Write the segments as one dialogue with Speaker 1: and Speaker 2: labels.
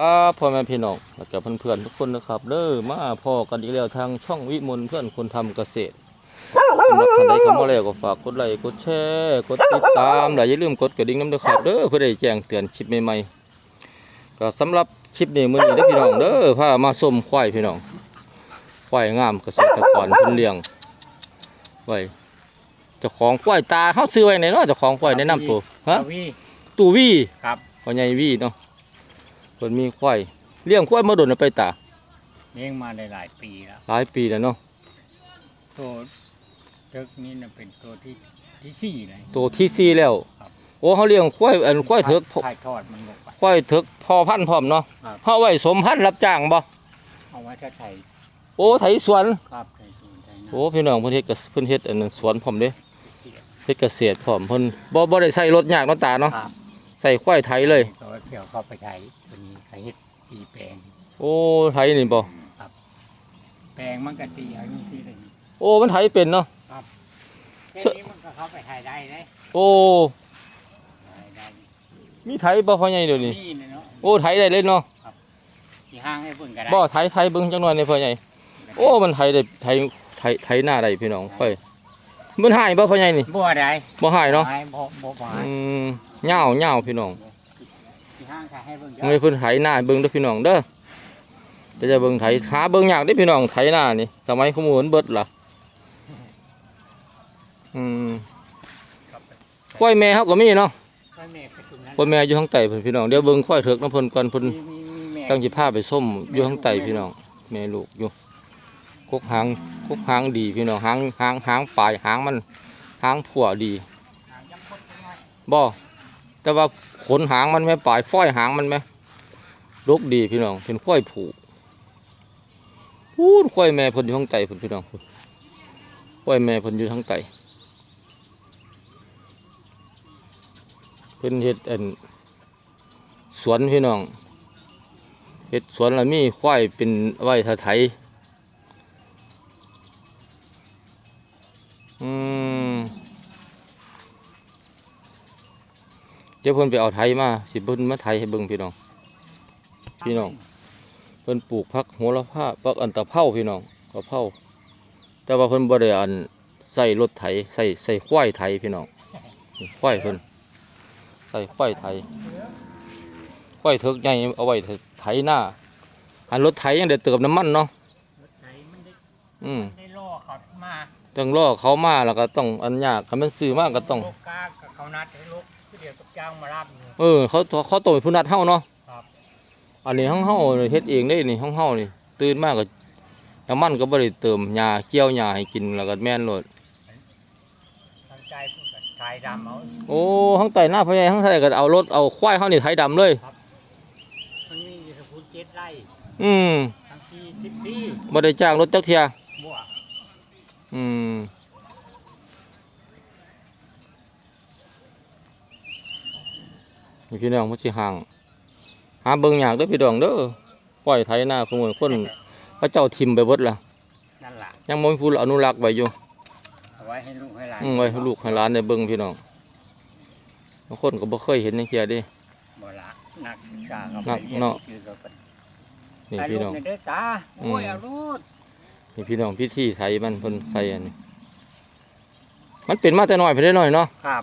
Speaker 1: ครับพ่อแม่พี่น้องและกับเพื่อนๆทุกคนนะครับเด้อมาพอกันอีกแล้วทางช่องวิมลเพื่อนคนทำเกษตรสำหรับท่านใดเข้ามาแล้วก็ฝากกดไลค์กดแชร์กดติดตามและอย่าลืมกดกระดิ่งน้ำด้วยครับเด้อเพื่อได้แจ้งเตือนคลิปใหม่ๆก็สำหรับคลิปนี้มื้อนี้เด้อพี่น้องเด้อพามาส้มควายพี่น้องควายงามเกษตรกรเพิ่นเลี้ยงไว้เจ้าของควายตาเฮาซื้อไว้ไหนเนาะเจ้าของควายแนะนำตัวฮะ
Speaker 2: ทวี
Speaker 1: ตู่วี่
Speaker 2: ครับ
Speaker 1: พ่อใหญ่วี่เนาะเพิ่นมีควายเลี้ยงควายมาโดนแล้วไปตา
Speaker 2: เลี้ยงมาได้หลายปีแล้ว
Speaker 1: หลายปีแล้วเนาะ
Speaker 2: ตัวเทิกนี่นะเป็นตัวที่ที่สี่เลย
Speaker 1: ตัวที่สี่แล้ว
Speaker 2: ครับ
Speaker 1: โอ้เขาเลี้ยงควายอันควายเถิก
Speaker 2: ถ่ายทอดมันลงไป
Speaker 1: ควายเถิกพอพันธุ์พร้อมเนาะ
Speaker 2: ครับ
Speaker 1: เฮาไว้สมพันธุ์รับจ้างบ่
Speaker 2: เอาไว้ถ้าไทย
Speaker 1: โอ้ไถสวน
Speaker 2: ครับไทยสูนไทยนา
Speaker 1: โอ้พี่น้องเพิ่นเฮ็ดกับเพิ่นเฮ็ดอันนั้นสวนพร้อมเด้เฮ็ดเกษตรพร้อมเพิ่นบ่บ่ได้ใส่รถยากเนาะตาเนาะ
Speaker 2: ครับ
Speaker 1: ใส่ควายไถเลย
Speaker 2: ตัวเสี่ยวเข้าไปไทยตัวนี้ไทยเฮ็ดตีแปลง
Speaker 1: โอ้ไถนี่บ่
Speaker 2: ครับแปลงมันก็ตีเอานี่สิเลย
Speaker 1: โอ้มันไถเป็นเนาะ
Speaker 2: แค่นี้มันก็เข้าไปไทยได้เลย
Speaker 1: โอ้
Speaker 2: ได้ได้
Speaker 1: มีไถบ่พ่อใหญ่เดี๋ยวนี้
Speaker 2: นี่นะเนาะ
Speaker 1: โอ้ไถได้เลยเนาะ
Speaker 2: ที่ห้างให้เพิ่นก็ได้
Speaker 1: บ่ไถไถเบิ่งจังหน่อยนี่พ่อใหญ่โอ้มันไถได้ไถไถไถหน้าได้พี่น้องค่อย มันหายบ่พ่อใหญ่นี่
Speaker 2: บัวได้
Speaker 1: บ่หายเนาะ
Speaker 2: ให้บ่บ่บ่ให้
Speaker 1: อืมเหงาเหงาพี่น้อง
Speaker 2: ที่ห้างขายให้เพิ่นก็
Speaker 1: เงยเพิ่นไถหน้าให้เบิ่งเด้อพี่น้องเด้อเดี๋ยวจะเบิ่งไถหาเบิ่งยากเด้อพี่น้องไถหน้านี่สมัยขโมยเบิดล่ะอืมควายแม่เฮาก็มีเนาะ
Speaker 2: ให้แม่ไปตรงนั้น
Speaker 1: ควายแม่อยู่ข้างใต้เพิ่นพี่น้องเดี๋ยวเบิ่งควายเถิกน้ำเพิ่นก่อนเพิ่น
Speaker 2: มีมีมีแม่
Speaker 1: ตั้งสิพาไปส้มอยู่ข้างใต้พี่น้องแม่ลูกอยู่ กกหางกกหางดีพี่น้องหางหางหางปลายหางมันหางผัวดีบ่แต่ว่าขนหางมันไม่ปลายฝ้อยหางมันไหมลูกดีพี่น้องเป็นควายผูพูดควายแม่พนอยู่ข้างใต้เพิ่นพี่น้องพู้นควยแม่พนอยู่ข้างใต้เพิ่นเฮ็ดอันสวนพี่น้องเฮ็ดสวนล้วมีควายเป็นไว้ทาไถอื เดี๋ยวเพิ่นไปเอาไถมาสิเพิ่นมาไถให้เบิ่งพี่น้อง พี่น้องเพิ่นปลูกผักโหระพาผักอันตะเภาพี่น้องกะเพราแต่ว่าเพิ่นบ่ได้อันใส่รถไถใส่ใส่ควายไถพี่น้องนี่ควายเพิ่นใส่ควายไถควายเถิกใหญ่เอาไว้ไถหน้าอันรถไถยังได้เติมน้ำมันเนาะ
Speaker 2: รถไถมันได้
Speaker 1: อืม
Speaker 2: ได้ล่อเขามา
Speaker 1: ต้องรอเขามาแล้วก็ต้องอันยากคันมันซื้อมาก็ต้อง
Speaker 2: ลูกกากับเขานัดให้ลูก เดี๋ยวตกจ้างมารับอยู่
Speaker 1: เออเขาเขาต้องเป็นผู้นัดเฮาเนาะ
Speaker 2: ครับ
Speaker 1: อันนี้ห้องเฮาเฮ็ดเองได้นี่ห้องเฮานี่ตื่นมากก็น้ำมันก็บ่ได้เติมหญ้าเกี่ยวหญ้าให้กินแล้วก็แม่นโลด
Speaker 2: ทางใจพูดกับชายดำเอา
Speaker 1: โอ้ห้องใต้หน้าพ่อใหญ่ห้องใต้ก็เอารถเอาควายเฮานี่ไถดำเลย
Speaker 2: มันมีอยู่สกุลเจ็ดไร่
Speaker 1: อืม
Speaker 2: ทั้งที่สิบที่
Speaker 1: บ่ได้จ้างรถจักเที่ย
Speaker 2: บัว
Speaker 1: อืม พี่น้องมันสิห่างหาเบิ่งยากเด้อพี่น้องเด้อปล่อยไถหน้าขโมยคนพระเจ้าทิมไปเบิดละ
Speaker 2: นั่นแหละ
Speaker 1: ยังบ่มีผู้อนุรักษ์ไว้อยู่
Speaker 2: เอาไว้ให้ลูกให้หลาน
Speaker 1: อืมไว้ให้ลูกให้หลานได้เบิ่งพี่น้องบางคนก็บ่เคยเห็นจังซี่เดิ
Speaker 2: บัวละนักศึกษาเขา
Speaker 1: นั
Speaker 2: ไป
Speaker 1: ก
Speaker 2: เรียน
Speaker 1: เนาะ
Speaker 2: ชื่อเขาเป็น
Speaker 1: นี่
Speaker 2: ถ่าย
Speaker 1: พี่
Speaker 2: รู
Speaker 1: น้
Speaker 2: ป
Speaker 1: อง
Speaker 2: ในเด้อตา
Speaker 1: อืม
Speaker 2: โอ้ยเอารูด
Speaker 1: นี่พี่น้องพิธีไทยมันเพิ่นไทยอันนี้มันเป็นมาแต่น้อยไปได้น้อยเนาะ
Speaker 2: ครับ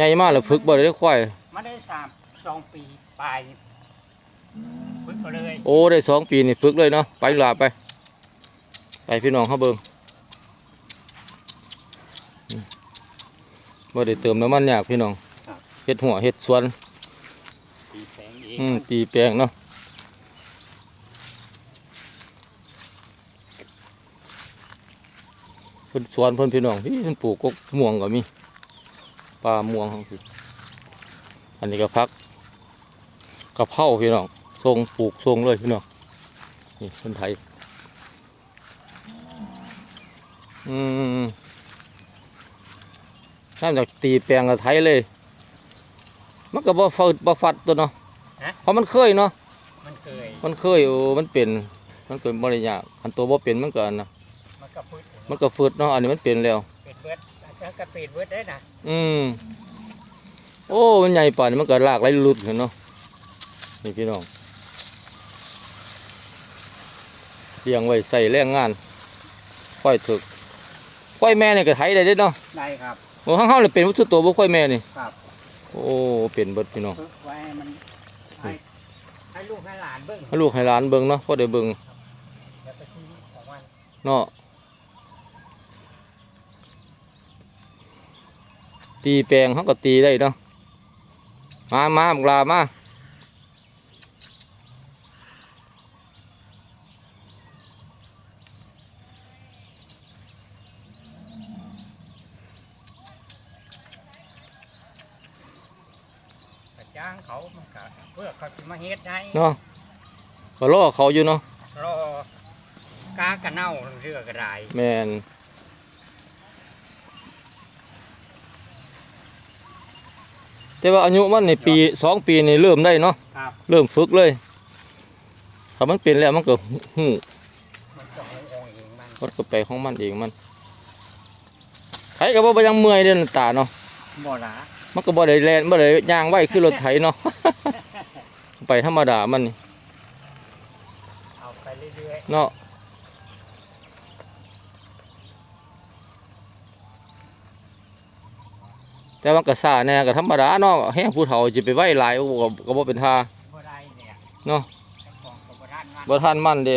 Speaker 1: ใหญ่มากแล้วฝึกบ่ได้ควาย
Speaker 2: มาได้สามสองปีปลายพึ่งมาเลย
Speaker 1: โอ้ได้สองปีนี่ฝึกเลยเนาะไปลาไป ไปพี่น้องเฮาเบิ่งอืมบ่ได้เติมน้ำมันยากพี่น้องเฮ็ดหัวเฮ็ดสวน
Speaker 2: ตีแสงเอง
Speaker 1: อืมตีแปลงเนาะเพิ่นสวนเพิ่นพี่น้องพี่เพิ่นปลูกกกม่วงก็มี ปลาม่วงของพี่อันนี้ก็พักกะเพราพี่น้องทรงปลูกทรงเลยพี่น้องนี่คนไทยอืมน่าจะตีแปลงกับไทยเลย มันก็บ่ฟัดบ่ฟัดตัวเนาะเพราะมันเคยเนาะ
Speaker 2: มันเคย
Speaker 1: มันเคยโอ้มันเป็น มันเป็นบริยากอันตัวบ่เป็นมันก็อันนะ
Speaker 2: มันก็พืช
Speaker 1: มันก็ฟืดเนาะอันนี้มันเป็นแล้ว
Speaker 2: เป็ดเบิดแล้วก็เป็ดเบิดได้นะ
Speaker 1: อืม โอ้ มันใหญ่ป่านมันก็ลากไหลหลุดเห็นเนาะ นี่พี่น้องเลี้ยงไว้ใส่แรงงานค่อยถึกค่อยแม่เนี่ยก็ไถได้เด้เนาะ
Speaker 2: ได้ครับ
Speaker 1: โอ้ข้างเฮาเลยเป็นวัตถุตัวบ่ค่อยแม่นี่
Speaker 2: ครับ
Speaker 1: โอ้ เป็นเบิดพี่น้อง
Speaker 2: ฝึกไว้ให้มันให้ให้ลูกให้หลานเบิ่ง
Speaker 1: ให้ลูกให้หลานเบิ่งเนาะพอได้เบิ่ง
Speaker 2: เดี๋ยวไปทีของมัน
Speaker 1: เนาะ ตีแปลงเขาก็ตีได้เนาะมามาบักลามา
Speaker 2: กระจ้างเขามันก็เพื่อเขาสิมาเฮ็ดให้
Speaker 1: เนาะก็รอเขาอยู่เนาะ
Speaker 2: รอกากระเน่าเรือกระได
Speaker 1: แมน แต่ว่าอายุมันในปีสองปีนี่เริ่มได้เนาะ
Speaker 2: ครับ
Speaker 1: เริ่มฝึกเลย ถ้ามันเป็นแล้วมันก็หู
Speaker 2: มันต้องให้องค์เองมัน
Speaker 1: มันก็ไปของมันเองมันไถก็บ่ไปยังเมื่อยเด้อตาเนาะ
Speaker 2: บ่ละ
Speaker 1: มันก็บ่ได้แล่นบ่ได้ย่างไว้คือรถไถเนาะ ไปธรรมดามันนี่
Speaker 2: เอาไปเรื่อย
Speaker 1: เนาะ แต่ว่าก็ซ่าแน่ก็ธรรมดาเนาะแฮงผู้เฒ่าสิไปไว้หลายก็บ่ก็บ่เป็นท่า
Speaker 2: ๆบ่ได้เนี่ย
Speaker 1: เนาะ
Speaker 2: เจ้าของก็บ่ทันมัน
Speaker 1: บ่ทันมันเด้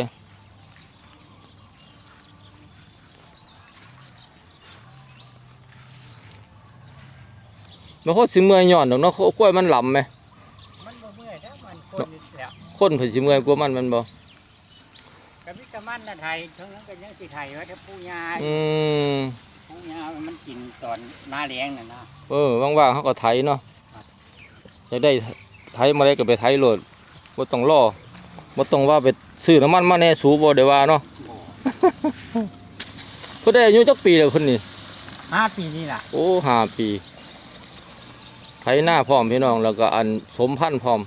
Speaker 1: บ่โคตรสิเมื่อยย้อนดอกเนาะกล้วยมันหลำไหม
Speaker 2: มันบ่เมื่อยแล้วมันคนนี่แหล้ว
Speaker 1: คนเพิ่นสิเมื่อยกว่ามันแมันบ่
Speaker 2: กะวิตามันน่ะไทยทั้งนั้นก็ยังสิไทยไว้ถ้าผู้ยา
Speaker 1: อืม
Speaker 2: ผู้ ยามันกินตอนหน้าแล้งน่ะนะ
Speaker 1: เออว่างๆเขาก็ไถเนาะ
Speaker 2: ครับ
Speaker 1: จะได้ไถมาได้ก็ไปไถโหลดบ่ต้องรอบ่ต้องว่าไปซื้อน้ำมันมาแน่สูบ่ได้ว่าเนาะเพิ่นได้อายุจักปีแล้วเพิ่นนี่
Speaker 2: ห้าปีนี่ล่ะ
Speaker 1: โอ้ห้าปีไถหน้าพร้อมพี่น้องแล้วก็อันสมพันธุ์พร้อม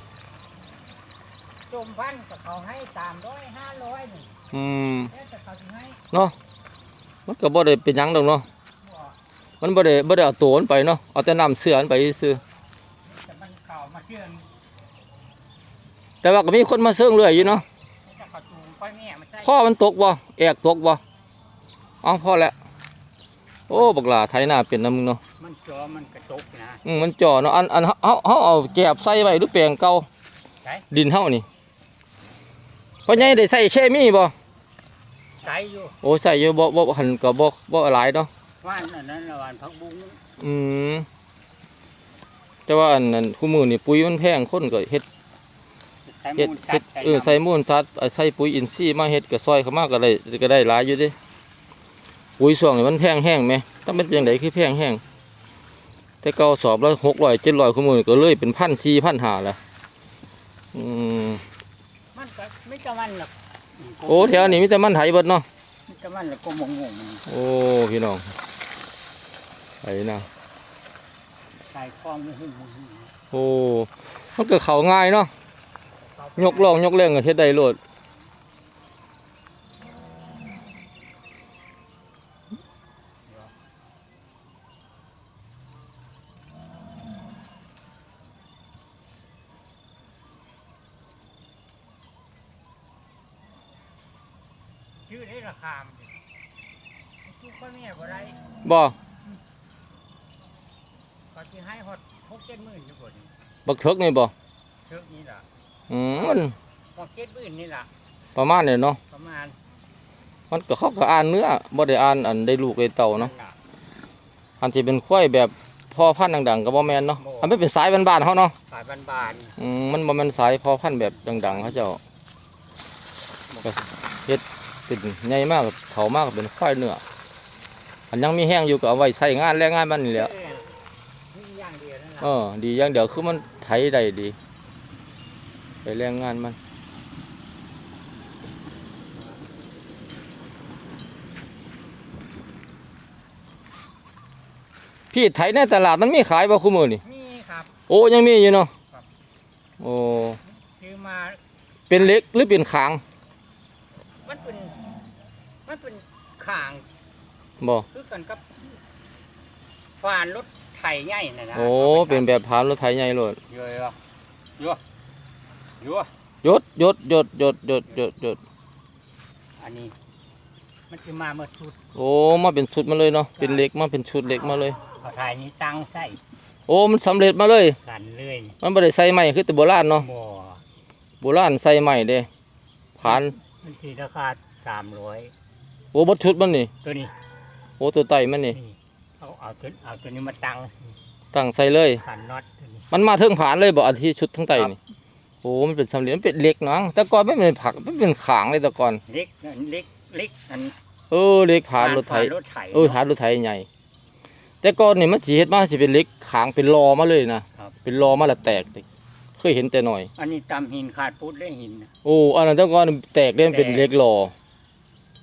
Speaker 2: จมพันธุ์กับเขาให้สามร้อยห้าร้อยนี่
Speaker 1: อืม
Speaker 2: แล้วแต่เขาสิให้
Speaker 1: มันก็บ่ได้เป็นหยังดอกเนาะ
Speaker 2: บ่
Speaker 1: มันบ่ได้บ่ได้เอาตัวมันไปเนาะเอาแต่น้ำเสือมันไปซื่อ
Speaker 2: แต่มันเก่ามาเชื่อง
Speaker 1: แต่ว่าก็มีคนมาเซิงเรื่อยอยู่เนาะ
Speaker 2: มันจะเขาจูงค่อยแม่มันใช่
Speaker 1: พ่อมันตกบ่แอกตกบ่เอ้าพอแล้วโอ้บักหลาไถหน้าเป็นน้ำมึงเนาะ
Speaker 2: มันจอมันกระตกนะ
Speaker 1: อืมมันจ่อเนาะอันอันเฮาเฮาเอาแกบใส่ไว้หรือแปลงเก่า
Speaker 2: ใช่
Speaker 1: ดินเฮานี่พ่อใหญ่ได้ใส่เคมีบ่
Speaker 2: ใส่อยู่
Speaker 1: โอ้ใส่อยู่บ่บ่หันก็บ่บ่หลายเนาะ
Speaker 2: ว่านอันนั้นละวันพักบุ้ง
Speaker 1: อืมแต่ว่าอันนั้นคู่มือนี่ปุ๋ยมันแพงคนก็เฮ็ด
Speaker 2: ใส่
Speaker 1: เฮ็ด
Speaker 2: มูลสั
Speaker 1: เฮ็
Speaker 2: ต
Speaker 1: ด
Speaker 2: ว์ใส่
Speaker 1: เออใส่มูลสัตว์ใส่ปุ๋ยอินทรีย์มาเฮ็ดก็ซอยเข้ามาก็ได้ก็ได้หลายอยู่เด้ปุ๋ยส่วงนี่มันแพงแห้งไหมถ้ามันเป็นจังไดคือแพงแห้งแต่เก่าสอบละ600 700คู่มือก็เลยเป็น1,000 4,000หาแล้วอืม
Speaker 2: มันก็ไม่จะมันหรอก
Speaker 1: โอ้แถวนี้มีแต่มันไถเบิดเนาะ
Speaker 2: ไม่จะมันแล้วก็มงงง
Speaker 1: โอ้พี่น้อง ไถนะ
Speaker 2: ใส่คลองมุ้งมุ้ง
Speaker 1: โอ้มันก็เข้าง่ายเนาะยกลองยกแรงก็เฮ็ดได้โลด
Speaker 2: ชื่อได้ราคามันทุกคนแม่บ่ ได้
Speaker 1: บ่
Speaker 2: ก็ที่ให้ฮอดหกเจ็ดหมื่นอยู่บน
Speaker 1: บักเถิกนี่บ่
Speaker 2: เท่านี้ล่ะ
Speaker 1: อืมมัน
Speaker 2: หกเจ็ดหมื่นนี่ล่ะ
Speaker 1: ประมาณนี้เนาะ
Speaker 2: ประมาณ
Speaker 1: มันก็เขาก็อ่านเนื้อบ่ได้อ่านอันได้ลูกได้เต่าเนาะ
Speaker 2: ล่ะ
Speaker 1: อันที่เป็นควายแบบพ่อพันธุ์ดังๆก็บ่แม่นเนาะ
Speaker 2: บ่
Speaker 1: อันไม่เป็นสายบ้านๆเฮาเนาะ
Speaker 2: สายบาน
Speaker 1: อืมมันบ่แม่นสายพ่อพันธุ์แบบดังๆเขาเจ้าก็เฮ็ดเป็นใหญ่มากเฒ่ามากก็เป็นควายเนื้ออันยังมีแห้งอยู่ก็เอาไว้ใช้งานแรงงานมันนี่
Speaker 2: ๆ
Speaker 1: แหละ
Speaker 2: เออมีอย่าง เดียวนั่น
Speaker 1: เอ
Speaker 2: ล่ะ
Speaker 1: อดีอย่างเดียวคือมันไถได้ดี ไปแรงงานมันพี่ไถในตลาดมันมีขายบ่คุมือนี่
Speaker 2: มีครับ
Speaker 1: โอ้ยังมีอยู่เนาะ
Speaker 2: ครับ
Speaker 1: โอ้
Speaker 2: ซื้อมา
Speaker 1: เป็นเหล็กหรือเป็นขาง
Speaker 2: มันเป็นมันเป็นข่าง
Speaker 1: บ่
Speaker 2: คือกันกับฟานรถ ไถใหญ่น่ะนะ
Speaker 1: โอ้เป็นแบบพานรถไถใหญ่โลด
Speaker 2: เยอะๆเยอะอยู่
Speaker 1: หยดหยดหยดหยดหยดหยดหยด
Speaker 2: อันนี้ มันจะมาเมื่อชุด
Speaker 1: โอ้มาเป็นชุดมาเลยเนาะเป็นเหล็กมาเป็นชุดเหล็กมาเลย
Speaker 2: เขาถ่ายนี้ตั้งใส่
Speaker 1: โอ้มันสำเร็จมาเลย
Speaker 2: กันเลย
Speaker 1: มันบ่ได้ใส่ไม้คือแต่โบราณเนาะ
Speaker 2: บ่
Speaker 1: โบราณใส่ไม้เด้ผ่าน
Speaker 2: มันสีราคาสามร้อย
Speaker 1: โอ้บดชุดมันนี่
Speaker 2: ตัวนี้
Speaker 1: โอ้ตัวไตมันนี่
Speaker 2: นี่ เอาเอาตัวเอาตัวนี้มาตั้ง
Speaker 1: ตั้งใส่เลย
Speaker 2: ขันน็อตตัวนี้
Speaker 1: มันมาเทิงผ่านเลยบ่อันที่ชุดทั้งไตนี่โอ้มันเป็นสำเร็จมันเป็นเหล็กเนาะแต่ก่อนไม่เป็นผักไม่เป็นขางเลยแต่ก่อน
Speaker 2: เล็กอันเล็กเล็กอัน
Speaker 1: เออเหล็กผ่านรถไถ
Speaker 2: รถไถ
Speaker 1: เออผ่านรถไถใหญ่แต่ก่อนนี่มันสิเฮ็ดมาสิเป็นเหล็กขางเป็นรอมาเลยนะครับเป็นรอมาแล้วแตกเคยเห็นแต่หน่อย
Speaker 2: อันนี้ตำหินขาดพุทธได้หินนะ
Speaker 1: โอ้อันนั้นแต่ก่อนแตกเล่นเป็นเหล็กรอ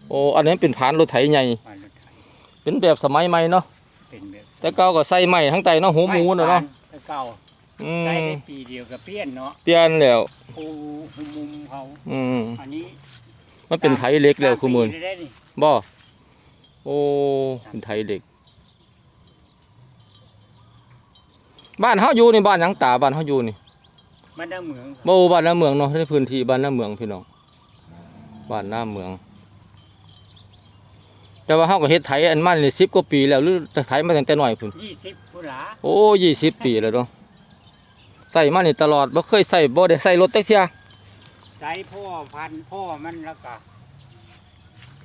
Speaker 1: โอ้อันนั้นเป็นผ่านรถไถใหญ่
Speaker 2: ผ่านรถไถ
Speaker 1: เป็นแบบสมัยใหม่เนาะ
Speaker 2: เป็นแบบ
Speaker 1: แต่เก่าก็ใส่ไม้ทั้งไตเนาะหัวหมูน่ะเนาะ
Speaker 2: แต่เก่า
Speaker 1: อื
Speaker 2: ใช้
Speaker 1: ม
Speaker 2: ได้ปีเดียวกับเปี้ยนเนาะ
Speaker 1: เปลี่ยนแล้ว
Speaker 2: ปูมุมเขา
Speaker 1: อืม
Speaker 2: อันนี้
Speaker 1: มันเป็นไถเหล็กแล้วคือมื้อ
Speaker 2: ปีได้นี่
Speaker 1: บ่โอ้เป็นไถเหล็ก บ้านเฮาอยู่นี่บ้านหยังตาบ้านเฮาอยู่นี่
Speaker 2: มันได้เหมือง
Speaker 1: บ่บ้านหน้าเมืองเนาะในพื้นที่บ้านหน้าเมืองพี่น้องบ้านหน้าเมือง แต่ว่าเฮาก็เฮ็ดไถอันมันนี่10กว่าปีแล้วหรือจะไถมาตั้งแต่น้อยพุ่น
Speaker 2: ยี่สิบกุหลา
Speaker 1: โอ้20ปีแล้วเนาะใส่มานี่ตลอดบ่เคยใส่บ่ได้ใส่รถจักเที่ย
Speaker 2: ใช้พ่อพันธุ์พ่อมันแล้วก็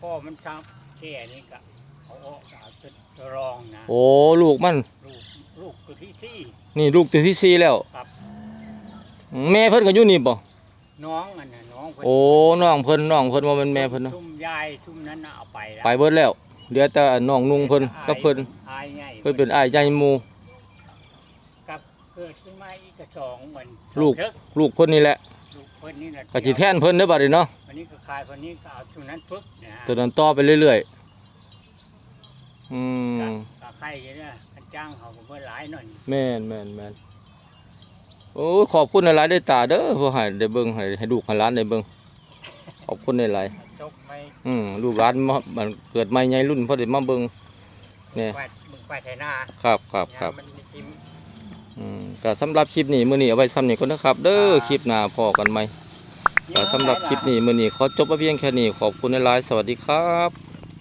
Speaker 2: พ่อมันซับแก่นี่ก็เอาออกเอาตัวรองนะ
Speaker 1: โอ้ลูกมัน
Speaker 2: ลูกลูกตัวที่สี่
Speaker 1: นี่ลูกตัวที่สี่แล้ว
Speaker 2: ครับ
Speaker 1: แม่เพิ่นก็อยู่นี่บ่
Speaker 2: น้องอันน่ะน้ องเพิ่น
Speaker 1: โอ้น้องเพิ่นน้องเพิ่นว่ามันแม่เพิ่นเนาะ
Speaker 2: ชุ่มยายชุ่มนั้นน่ะเอาไปแล้ว
Speaker 1: ไปเบิดแล้วเหลือแต่น้องนุ่งเพิ่นกับเพิ่น
Speaker 2: อายใหญ่
Speaker 1: เพิ่นเป็นอ้ายใหญ่หมู่
Speaker 2: กับเกิดขึ้นมาอีกกระสองวัน
Speaker 1: ลูก
Speaker 2: เด้อ
Speaker 1: ลูกเพิ่นนี่แหละ
Speaker 2: ลูกเพิ่นนี่น่ะ
Speaker 1: ก็สิแทนเพิ่นเด้อบัดนี้เนาะ
Speaker 2: วันนี้ก็ขายคนนี้ก็เอาชุดนั้นปึ๊บนะฮะ
Speaker 1: ตัวนั้นต่อไปเรื่อยๆอืม
Speaker 2: ก็ใครกันเนี่ยกันจ้างเขาก็เพิ่นหลายหน่อย
Speaker 1: แม่นแม่นแม่น โอ้ขอบคุณหลายๆได้ตาเด้อเพื่อให้ได้เบิ่งให้ให้ลูกให้หลานได้เบิ่งขอบคุณหลาย
Speaker 2: จกไม่
Speaker 1: ๆอืมลูกหลานมามันเกิดใหม่ใหญ่รุ่นพอได้มาเบิ่งเนี่ย
Speaker 2: แปดมึงไปไถนา
Speaker 1: ครับครับครับ
Speaker 2: ยามมันมีทิม
Speaker 1: อืมก็สำหรับคลิปนี้มื้อนี้เอาไว้ซ้ำนี้ก่อนนะครับ เด้อคลิปหน้าพอกันไหมก็สำหรับคลิปนี้มื้อนี้ขอจบไว้เพียงแค่นี้ขอบคุณหลายๆสวัสดีครับ